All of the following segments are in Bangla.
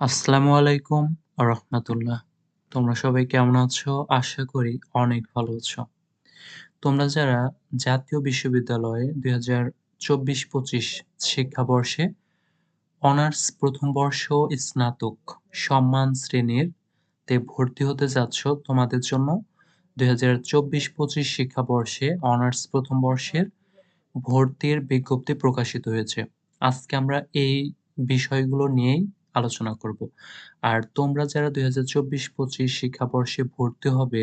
আসসালামু আলাইকুম রহমতুল্লাহ। তোমরা সবাই কেমন আছো? আশা করি অনেক ভালো আছো। তোমরা যারা জাতীয় বিশ্ববিদ্যালয়ে দুই হাজার চব্বিশ পঁচিশ শিক্ষাবর্ষে অনার্স প্রথম বর্ষ স্নাতক সম্মান শ্রেণির তে ভর্তি হতে যাচ্ছ, তোমাদের জন্য দুই হাজার চব্বিশ পঁচিশ শিক্ষাবর্ষে অনার্স প্রথম বর্ষের ভর্তির বিজ্ঞপ্তি প্রকাশিত হয়েছে। আজকে আমরা এই বিষয়গুলো নিয়েই আলোচনা করব। আর তোমরা যারা দুই হাজার চব্বিশ পঁচিশ শিক্ষাবর্ষে ভর্তি হবে,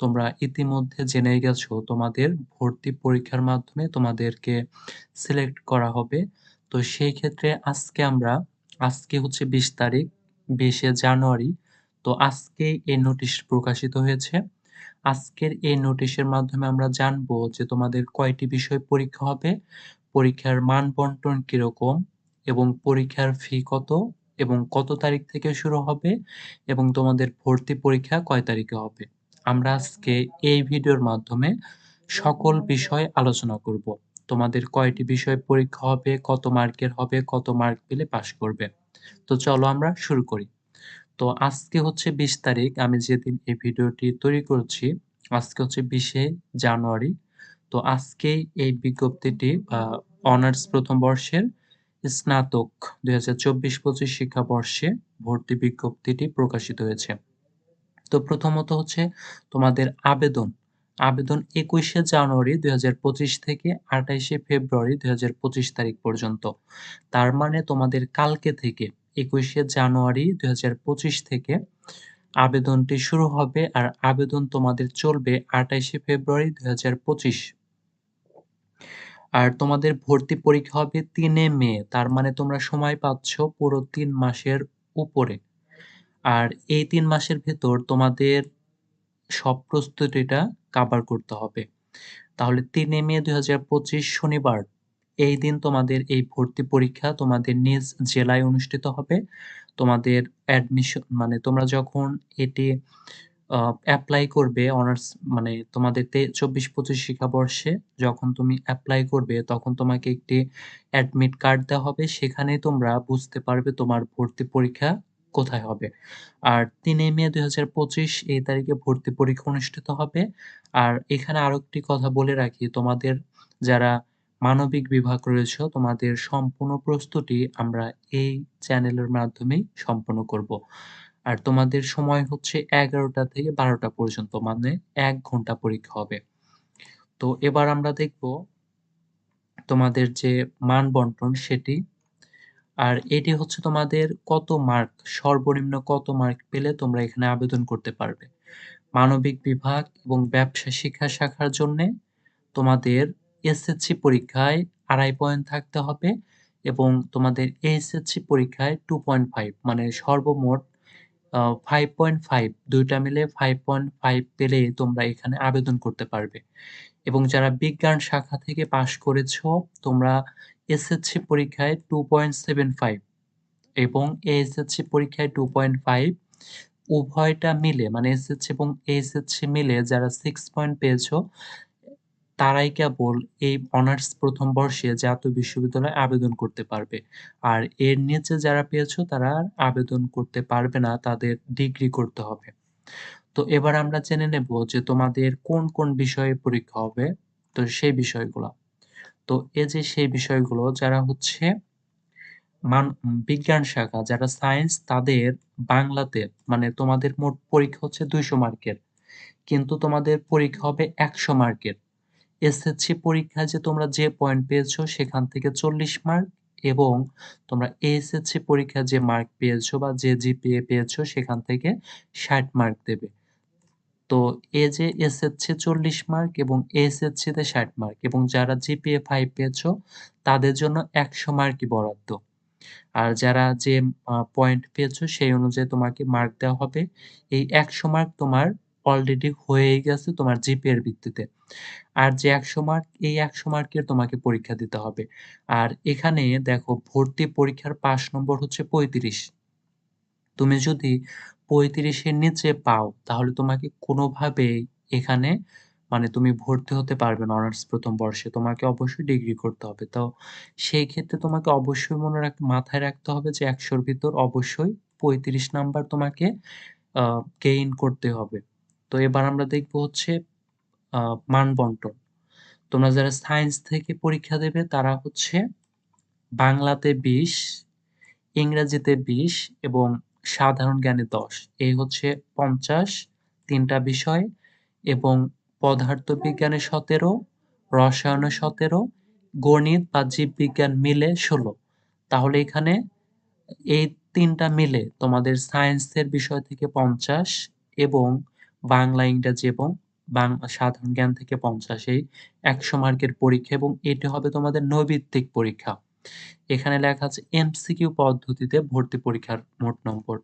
তোমরা ইতিমধ্যে জেনে গেছো তোমাদের ভর্তি পরীক্ষার মাধ্যমে তোমাদেরকে সিলেক্ট করা হবে। তো সেই ক্ষেত্রে আজকে আমরা, আজকে হচ্ছে বিশ তারিখ, বিশে জানুয়ারি, তো আজকে এই নোটিশ প্রকাশিত হয়েছে। আজকের এই নোটিশের মাধ্যমে আমরা জানব যে তোমাদের কয়টি বিষয় পরীক্ষা হবে, পরীক্ষার মান বন্টন কীরকম এবং পরীক্ষার ফি কত এবং কত তারিখ থেকে শুরু হবে এবং তোমাদের ভর্তি পরীক্ষা কয় তারিখে হবে। আমরা আজকে এই ভিডিওর মাধ্যমে সকল বিষয় আলোচনা করব। তোমাদের কয়টি বিষয় পরীক্ষা হবে, কত মার্কের হবে, কত মার্ক পেলে পাশ করবে। তো চলো আমরা শুরু করি। তো আজকে হচ্ছে বিশ তারিখ, আমি যেদিন এই ভিডিওটি তৈরি করছি, আজকে হচ্ছে বিশে জানুয়ারি। তো আজকেই এই বিজ্ঞপ্তিটি অনার্স প্রথম বর্ষের স্নাতক দুই হাজার চব্বিশ পঁচিশ শিক্ষাবর্ষে ভর্তি বিজ্ঞপ্তিটি প্রকাশিত হয়েছে। তো প্রথমত হচ্ছে তোমাদের আবেদন। আবেদন একুশে জানুয়ারি দুই থেকে আঠাইশে ফেব্রুয়ারি দুই হাজার পঁচিশ তারিখ পর্যন্ত। তার মানে তোমাদের কালকে থেকে একুশে জানুয়ারি দুই হাজার পঁচিশ থেকে আবেদনটি শুরু হবে আর আবেদন তোমাদের চলবে আঠাইশে ফেব্রুয়ারি দুই হাজার পঁচিশ আর তোমাদের ভর্তি পরীক্ষা হবে তিনে মে, তার মানে তোমরা সময় পাচ্ছ পুরো তিন মাসের উপরে। আর এই তিন মাসের ভেতর তোমাদের সব প্রস্তুতিটা কাভার করতে হবে। তাহলে তিনে মে দুই হাজার পঁচিশ শনিবার, এই দিন তোমাদের এই ভর্তি পরীক্ষা তোমাদের নিজ জেলায় অনুষ্ঠিত হবে। তোমাদের অ্যাডমিশন মানে তোমরা যখন এটি অ্যাপ্লাই করবে অনার্স মানে তোমাদের তে চব্বিশ, পঁচিশ শিক্ষাবর্ষে যখন তুমি অ্যাপ্লাই করবে তখন তোমাকে একটি অ্যাডমিট কার্ড দেওয়া হবে। সেখানে তোমরা বুঝতে পারবে তোমার ভর্তি পরীক্ষা কোথায় হবে। আর তিনে মে দুই হাজার পঁচিশ এই তারিখে ভর্তি পরীক্ষা অনুষ্ঠিত হবে। আর এখানে আরও একটি কথা বলে রাখি, তোমাদের যারা মানবিক বিভাগ রয়েছে, তোমাদের সম্পূর্ণ প্রস্তুতি আমরা এই চ্যানেলের মাধ্যমেই সম্পন্ন করব। আর তোমাদের সময় হচ্ছে এগারোটা থেকে বারোটা পর্যন্ত মানে এক ঘণ্টা পরীক্ষা হবে। তো এবার আমরা দেখব তোমাদের যে মান বন্টন সেটি, আর এটি হচ্ছে তোমাদের কত মার্ক, সর্বনিম্ন কত মার্ক পেলে তোমরা এখানে আবেদন করতে পারবে। মানবিক বিভাগ এবং ব্যবসা শিক্ষা শাখার জন্য তোমাদের এসএসসি পরীক্ষায় আড়াই পয়েন্ট থাকতে হবে এবং তোমাদের এইচএসসি পরীক্ষায় টু পয়েন্ট ফাইভ মানে সর্বমোট ফাইভ পয়েন্ট ফাইভ দুইটা মিলে ফাইভ পয়েন্ট ফাইভ পেলে তোমরা এখানে আবেদন করতে পারবে। এবং যারা বিজ্ঞান শাখা থেকে পাশ করেছ, তোমরা এসএসসি পরীক্ষায় টু পয়েন্ট সেভেন ফাইভ এবং এএসএসসি পরীক্ষায় টু পয়েন্ট ফাইভ উভয়টা মিলে মানে এসএসসি এবং এইচএসসি মিলে যারা সিক্স পয়েন্ট পেয়েছ তারাই কেবল এই অনার্স প্রথম বর্ষে জাতীয় বিশ্ববিদ্যালয়ে আবেদন করতে পারবে। আর এর নিচে যারা পেয়েছ, তারা আবেদন করতে পারবে না, তাদের ডিগ্রি করতে হবে। তো এবার আমরা জেনে নেব যে তোমাদের কোন কোন বিষয়ে পরীক্ষা হবে। তো সেই বিষয়গুলো। তো এই যে সেই বিষয়গুলো, যারা হচ্ছে মান, বিজ্ঞান শাখা, যারা সায়েন্স, তাদের বাংলাতে মানে তোমাদের মোট পরীক্ষা হচ্ছে দুইশো মার্কের। কিন্তু তোমাদের পরীক্ষা হবে একশো মার্কের। এসএসসি পরীক্ষায় যে তোমরা যে পয়েন্ট পেয়েছ সেখান থেকে চল্লিশ মার্ক এবং তোমরা এসএসসি পরীক্ষায় যে মার্ক পেয়েছ বা যে জিপিএ পেয়েছ সেখান থেকে ষাট মার্ক দেবে। তো এ যে এসএসসি চল্লিশ মার্ক এবং এসএসসিতে ষাট মার্ক এবং যারা জিপিএ ফাইভ পেয়েছ তাদের জন্য একশো মার্কই বরাদ্দ। আর যারা যে পয়েন্ট পেয়েছ সেই অনুযায়ী তোমাকে মার্ক দেওয়া হবে। এই একশো মার্ক তোমার অলরেডি হয়েই গেছে তোমার জিপিএর ভিত্তিতে। আর যে একশো মার্ক এই একশো মার্কের তোমাকে পরীক্ষা দিতে হবে। আর এখানে দেখো, ভর্তি পরীক্ষার পাশ নম্বর হচ্ছে পঁয়ত্রিশ। তুমি যদি পঁয়ত্রিশের নিচে পাও, তাহলে তোমাকে কোনোভাবেই এখানে মানে তুমি ভর্তি হতে পারবে না অনার্স প্রথম বর্ষে। তোমাকে অবশ্যই ডিগ্রি করতে হবে। তো সেই ক্ষেত্রে তোমাকে অবশ্যই মনে রাখ, মাথায় রাখতে হবে যে একশোর ভিতর অবশ্যই পঁয়ত্রিশ নাম্বার তোমাকে গেইন করতে হবে। তো এবার আমরা দেখব হচ্ছে মান বন্টন তোমরা যারা সায়েন্স থেকে পরীক্ষা দেবে, তারা হচ্ছে বাংলাতে বিশ, ইংরেজিতে বিশ এবং সাধারণ জ্ঞানে দশ। এই হচ্ছে পঞ্চাশ, তিনটা বিষয় এবং পদার্থবিজ্ঞানে সতেরো, রসায়নে সতেরো, গণিত বা জীববিজ্ঞান মিলে ষোলো। তাহলে এখানে এই তিনটা মিলে তোমাদের সায়েন্সের বিষয় থেকে পঞ্চাশ এবং বাংলা ইংরেজি এবং বাংলা সাধারণ জ্ঞান থেকে পঞ্চাশ এই একশো মার্কের পরীক্ষা এবং এটি হবে তোমাদের নৈবিত্তিক পরীক্ষা। এখানে লেখা আছে, এমসিকিউ পদ্ধতিতে ভর্তি পরীক্ষার মোট নম্বর।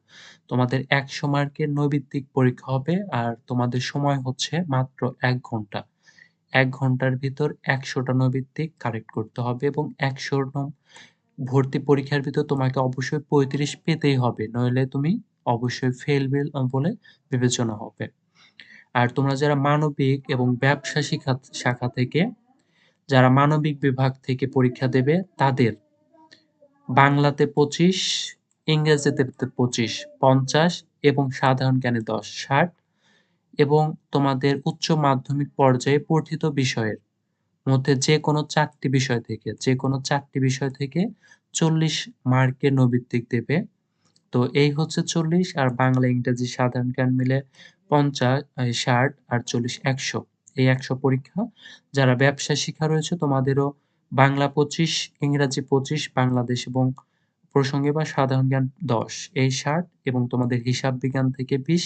তোমাদের একশো মার্কের নৈবিত্তিক পরীক্ষা হবে আর তোমাদের সময় হচ্ছে মাত্র এক ঘণ্টা। এক ঘণ্টার ভিতর একশোটা নৈবিত্তিক কারেক্ট করতে হবে এবং একশো ভর্তি পরীক্ষার ভিতর তোমাকে অবশ্যই পঁয়ত্রিশ পেতেই হবে, নইলে তুমি অবশ্যই ফেল বলে বিবেচনা হবে। আর তোমরা যারা মানবিক এবং ব্যবসা শিক্ষা শাখা থেকে, যারা মানবিক বিভাগ থেকে পরীক্ষা দেবে, তাদের বাংলাতে পঁচিশ, ইংরেজিতে পঁচিশ, পঞ্চাশ এবং সাধারণ জ্ঞানে দশ, ষাট এবং তোমাদের উচ্চ মাধ্যমিক পর্যায়ে পঠিত বিষয়ের মধ্যে যে কোনো চারটি বিষয় থেকে, যে কোনো চারটি বিষয় থেকে চল্লিশ মার্কের নৈবিত্তিক দেবে। তো এই হচ্ছে চল্লিশ আর বাংলা, ইংরেজি সাধারণ জ্ঞান মিলে পঞ্চাশ ষাট আর চল্লিশ একশো। এই একশো পরীক্ষা। যারা ব্যবসা শিক্ষা রয়েছে, তোমাদেরও বাংলা পঁচিশ, ইংরাজি পঁচিশ, বাংলাদেশ এবং প্রসঙ্গে বা সাধারণ জ্ঞান দশ। এই ষাট এবং তোমাদের হিসাব বিজ্ঞান থেকে বিশ,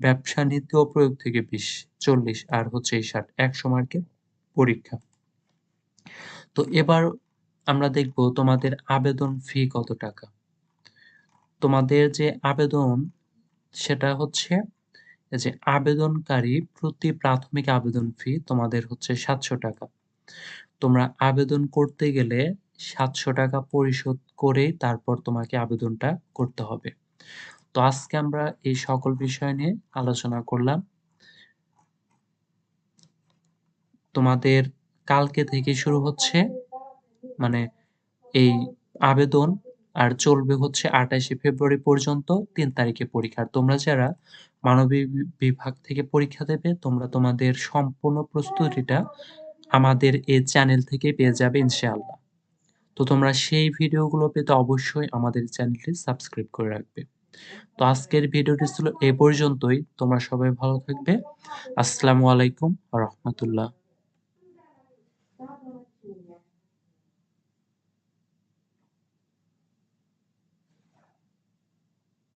ব্যবসা নীতি ও প্রয়োগ থেকে বিশ। চল্লিশ আর হচ্ছে এই ষাট। একশো মার্কের পরীক্ষা। তো এবার আমরা দেখব তোমাদের আবেদন ফি কত টাকা। তোমাদের যে আবেদন, সেটা হচ্ছে যে আবেদনকারী প্রতি প্রাথমিক আবেদন ফি তোমাদের হচ্ছে সাতশো টাকা। তোমরা আবেদন করতে গেলে সাতশো টাকা পরিশোধ করে তারপর তোমাকে আবেদনটা করতে হবে। তো আজকে আমরা এই সকল বিষয় নিয়ে আলোচনা করলাম। তোমাদের কালকে থেকে শুরু হচ্ছে মানে এই আবেদন আর চলবে হচ্ছে আঠাশে ফেব্রুয়ারি পর্যন্ত, তিন তারিখে পরীক্ষা তোমরা যারা মানবিক বিভাগ থেকে পরীক্ষা দেবে, তোমরা তোমাদের সম্পূর্ণ প্রস্তুতিটা আমাদের এই চ্যানেল থেকে পেয়ে যাবে ইনশাআল্লাহ। তো তোমরা সেই ভিডিওগুলো পেতে অবশ্যই আমাদের চ্যানেলটি সাবস্ক্রাইব করে রাখবে। তো আজকের ভিডিওটি ছিল এ পর্যন্তই। তোমরা সবাই ভালো থাকবে। আসসালামু আলাইকুম রহমতুল্লাহ।